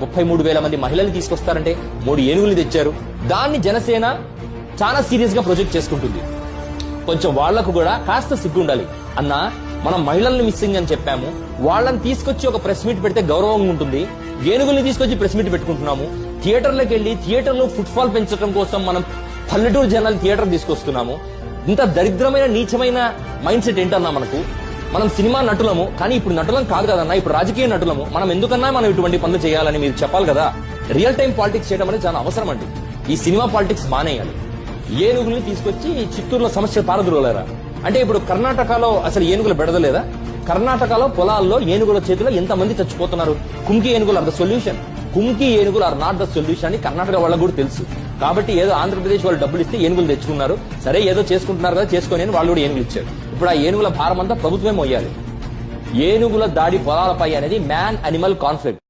ముప్పై మూడు వేల మంది మహిళల్ని తీసుకొస్తారంటే మూడు ఏనుగులు తెచ్చారు. దాన్ని జనసేన చాలా సీరియస్గా ప్రొజెక్ట్ చేసుకుంటుంది. కొంచెం వాళ్ళకు కూడా కాస్త సిగ్గు ఉండాలి అన్న మనం మహిళల్ని మిస్సింగ్ అని చెప్పాము. వాళ్ళని తీసుకొచ్చి ఒక ప్రెస్ మీట్ పెడితే గౌరవంగా ఉంటుంది. ఏనుగుల్ని తీసుకొచ్చి ప్రెస్ మీట్ పెట్టుకుంటున్నాము. థియేటర్లకు వెళ్ళి థియేటర్లో ఫుట్ఫాల్ పెంచడం కోసం మనం పల్లెటూరు జనాలు థియేటర్ తీసుకొస్తున్నాము. ఇంత దరిద్రమైన నీచమైన మైండ్ సెట్ ఏంటన్నా మనకు? మనం సినిమా నటులము కానీ ఇప్పుడు నటులం కాదు కదన్నా ఇప్పుడు రాజకీయ నటులము. మనం ఎందుకన్నా మనం ఇటువంటి పనులు చేయాలని మీరు చెప్పాలి కదా. రియల్ టైం పాలిటిక్స్ చేయడం అనేది చాలా అవసరం అండి. ఈ సినిమా పాలిటిక్స్ మానేయాలి ఏనుగుల్ని తీసుకొచ్చి చిత్తూరులో సమస్య పారదురులేరా? అంటే ఇప్పుడు కర్ణాటకలో అసలు ఏనుగులు బెడదలేదా? కర్ణాటకలో పొలాల్లో ఏనుగుల చేతిలో ఎంత మంది చచ్చిపోతున్నారు? కుంకి ఏనుగులు ఆర్ ద సొల్యూషన్ కుంకి ఏనుగులు ఆర్ నాట్ ద సొల్యూషన్ అని కర్ణాటక వాళ్ళకు కూడా తెలుసు. కాబట్టి ఏదో ఆంధ్రప్రదేశ్ వాళ్ళు డబ్బులు ఇస్తే ఏనుగులు తెచ్చుకున్నారు. సరే ఏదో చేసుకుంటున్నారు కదా చేసుకొని వాళ్ళు కూడా ఏనుగులు ఇచ్చారు. ఇప్పుడు ఆ ఏనుగుల భారం అంతా ప్రభుత్వమే మోయాలి. ఏనుగుల దాడి పొలాలపై అనేది మ్యాన్ అనిమల్ కాన్ఫ్లిక్ట్